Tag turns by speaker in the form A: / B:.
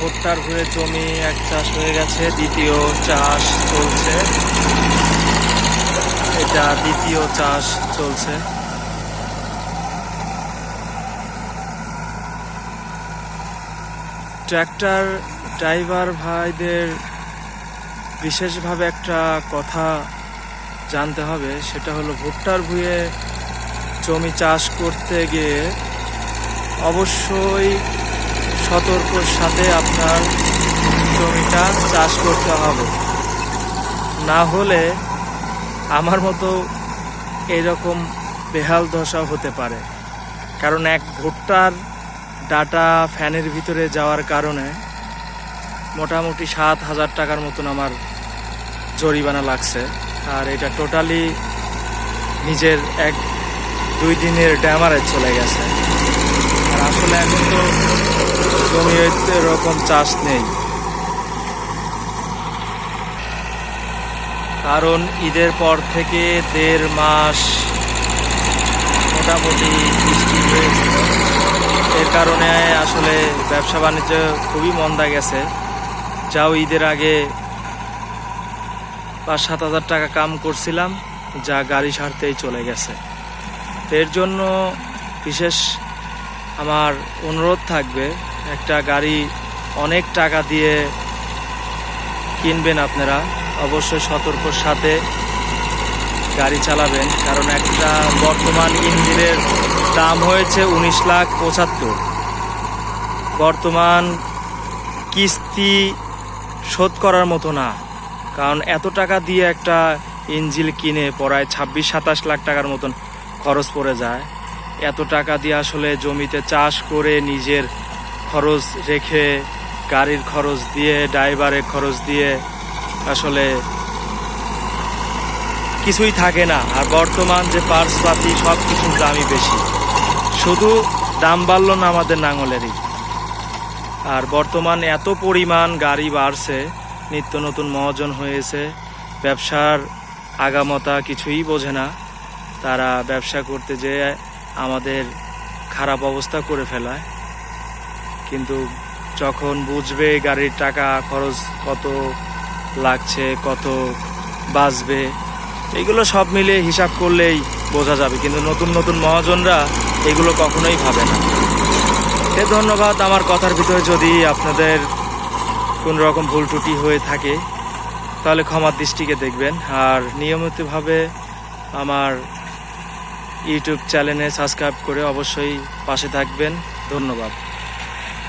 A: ভুট্টার ঘুরে জমি, এক চাষ হয়ে গেছে, দ্বিতীয় চাষ চলছে। এটা দ্বিতীয় চাষ চলছে। ট্র্যাক্টর ড্রাইভার ভাইদের বিশেষভাবে একটা কথা জানতে হবে, সেটা হলো ভুট্টার ভুঁয়ে জমি চাষ করতে গিয়ে অবশ্যই সতর্কর সাথে আপনার জমিটা চাষ করতে হবে। না হলে আমার মতো এরকম বেহাল দশা হতে পারে। কারণ এক ভুট্টার ডাটা ফ্যানের ভিতরে যাওয়ার কারণে মোটামুটি সাত হাজার টাকার মতন আমার জরিমানা লাগছে। আর এটা টোটালি নিজের এক দুই দিনের ড্যামারেজ চলে গেছে। আর আসলে এখন তো জমি এরকম চাষ নেই। কারণ ঈদের পর থেকে দেড় মাস মোটামুটি বৃষ্টি হয়েছিল এর কারণে আসলে ব্যবসা বাণিজ্য খুবই মন্দা গেছে। যাও ঈদের আগে পাঁচ সাত হাজার টাকা কাম করছিলাম, যা গাড়ি সারতেই চলে গেছে। এর জন্য বিশেষ আমার অনুরোধ থাকবে একটা গাড়ি অনেক টাকা দিয়ে কিনবেন আপনারা। অবশ্যই সতর্কর সাথে গাড়ি চালাবেন, কারণ একটা বর্তমান ইঞ্জিনের দাম হয়েছে উনিশ লাখ পঁচাত্তর। বর্তমান কিস্তি শোধ করার মতো না, কারণ এত টাকা দিয়ে একটা ইঞ্জিল কিনে পড়ায় ছাব্বিশ, সাতাশ লাখ টাকার মতন খরচ পড়ে যায়। এত টাকা দিয়ে আসলে জমিতে চাষ করে নিজের খরচ রেখে গাড়ির খরচ দিয়ে, ড্রাইভারের খরচ দিয়ে আসলে কিছুই থাকে না। আর বর্তমান যে পার্সপাতি সব কিছুর দামই বেশি। শুধু দাম বাড়লো না আমাদের নাঙলেরই। আর বর্তমান এত পরিমাণ গাড়ি বাড়ছে, নিত্য নতুন মহাজন হয়েছে, ব্যবসার আগামতা কিছুই বোঝে না। তারা ব্যবসা করতে যেয়ে আমাদের খারাপ অবস্থা করে ফেলায়। কিন্তু যখন বুঝবে গাড়ির টাকা খরচ কত লাগছে, কত বাঁচবে, এগুলো সব মিলে হিসাব করলেই বোঝা যাবে। কিন্তু নতুন নতুন মহাজনরা এগুলো কখনোই ভাবে না। এ ধন্যবাদ আমার কথার ভিতরে যদি আপনাদের কোন রকম ভুল ত্রুটি হয়ে থাকে, তাহলে ক্ষমার দৃষ্টিকে দেখবেন। আর নিয়মিতভাবে আমার ইউটিউব চ্যানেলে সাবস্ক্রাইব করে অবশ্যই পাশে থাকবেন। ধন্যবাদ।